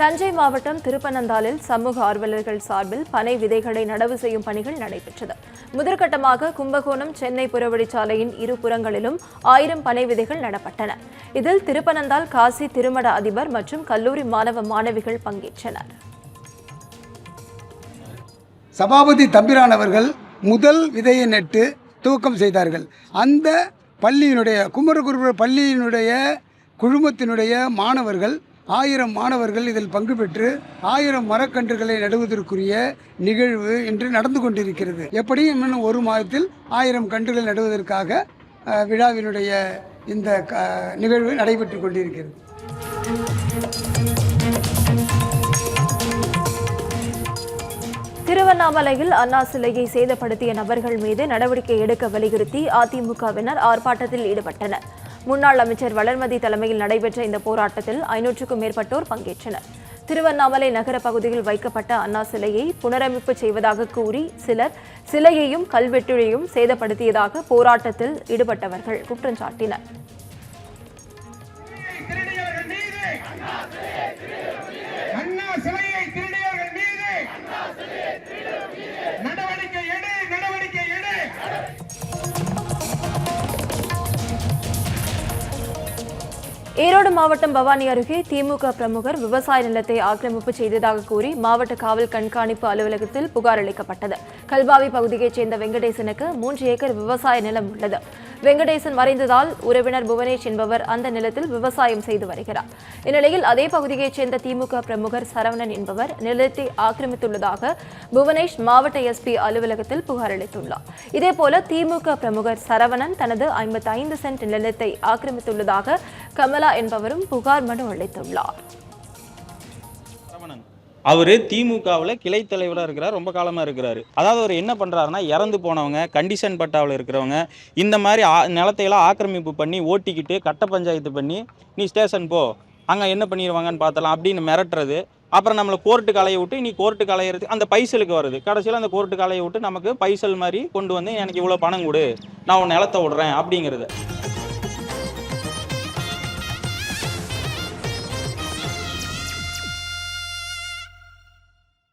தஞ்சை மாவட்டம் திருப்பனந்தாளில் சமூக ஆர்வலர்கள் சார்பில் பனை விதைகளை நடவு செய்யும் பணிகள் நடைபெற்றது. முதற்கட்டமாக கும்பகோணம் சென்னை புறவழிச்சாலையின் இரு புறங்களிலும் ஆயிரம் பனை விதைகள் நடப்பட்டன. இதில் திருப்பனந்தாள் காசி திருமட அதிபர் மற்றும் கல்லூரி மாணவ மாணவிகள் பங்கேற்றனர். சபாபதி தம்பிரான் அவர்கள் முதல் விதையை நட்டு துவக்கம் செய்தார்கள். அந்த பள்ளியினுடைய குமரகுருபுர பள்ளியினுடைய குழுமத்தினுடைய மாணவர்கள் ஆயிரம் மாணவர்கள் இதில் பங்கு பெற்று ஆயிரம் மரக்கன்றுகளை நடுவதற்குரிய நிகழ்வு இன்று நடந்து கொண்டிருக்கிறது. எப்படியும் இன்னும் ஒரு மாதத்தில் ஆயிரம் கன்றுகள் நடுவதற்காக விழாவினுடைய இந்த க- நிகழ்வு நடைபெற்று கொண்டிருக்கிறது. திருவண்ணாமலையில் அண்ணா சிலையை சேதப்படுத்திய நபர்கள் மீது நடவடிக்கை எடுக்க வலியுறுத்தி அதிமுகவினர் ஆர்ப்பாட்டத்தில் ஈடுபட்டனர். முன்னாள் அமைச்சர் வளர்மதி தலைமையில் நடைபெற்ற இந்த போராட்டத்தில் ஐநூற்றுக்கும் மேற்பட்டோர் பங்கேற்றனர். திருவண்ணாமலை நகர பகுதியில் வைக்கப்பட்ட அண்ணா சிலையை புனரமைப்பு செய்வதாக கூறி சிலர் சிலையையும் கல்வெட்டுடையும் சேதப்படுத்தியதாக போராட்டத்தில் ஈடுபட்டவர்கள் குற்றம் சாட்டினர். ஈரோடு மாவட்டம் பவானி அருகே திமுக பிரமுகர் விவசாய நிலத்தை ஆக்கிரமிப்பு செய்ததாக கூறி மாவட்ட காவல் கண்காணிப்பு அலுவலகத்தில் புகார் அளிக்கப்பட்டது. கல்பாவி பகுதியைச் சேர்ந்த வெங்கடேசனுக்கு மூன்று ஏக்கர் விவசாய நிலம் உள்ளது. வெங்கடேசன் மறைந்ததால் உறவினர் புவனேஷ் என்பவர் அந்த நிலத்தில் விவசாயம் செய்து வருகிறார். இந்நிலையில் அதே பகுதியைச் சேர்ந்த திமுக பிரமுகர் சரவணன் என்பவர் நிலத்தை ஆக்கிரமித்துள்ளதாக புவனேஷ் மாவட்ட எஸ்பி அலுவலகத்தில் புகார் அளித்துள்ளார். இதேபோல திமுக பிரமுகர் சரவணன் தனது 55 சென்ட் நிலத்தை ஆக்கிரமித்துள்ளதாக கமலா என்பவரும் புகார் மனு அளித்துள்ளார். அவர் திமுகவில் கிளை தலைவராக இருக்கிறார் ரொம்ப காலமாக இருக்கிறாரு. அதாவது அவர் என்ன பண்ணுறாருன்னா இறந்து போனவங்க கண்டிஷன் பட்டாவில் இருக்கிறவங்க இந்த மாதிரி ஆ நிலத்தையெல்லாம் ஆக்கிரமிப்பு பண்ணி ஓட்டிக்கிட்டு கட்ட பஞ்சாயத்து பண்ணி நீ ஸ்டேஷன் போ அங்கே என்ன பண்ணிடுவாங்கன்னு பார்த்தலாம் அப்படின்னு மிரட்டுறது. அப்புறம் நம்மளை கோர்ட்டுக்கு கலையை விட்டு நீ கோர்ட்டுக்கு கலையிறது அந்த பைசலுக்கு வருது. கடைசியில் அந்த கோர்ட்டுக்கு கலையை விட்டு நமக்கு பைசல் மாதிரி கொண்டு வந்து எனக்கு இவ்வளோ பணம் கொடு நான் உன் நிலத்தை விடுறேன் அப்படிங்கிறது.